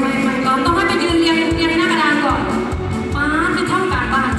ไม่ไม่เราต้องให้ไปยืนเรียงเรียงหน้ากระดานก่อนป้าจะเท่ากลางบ้าน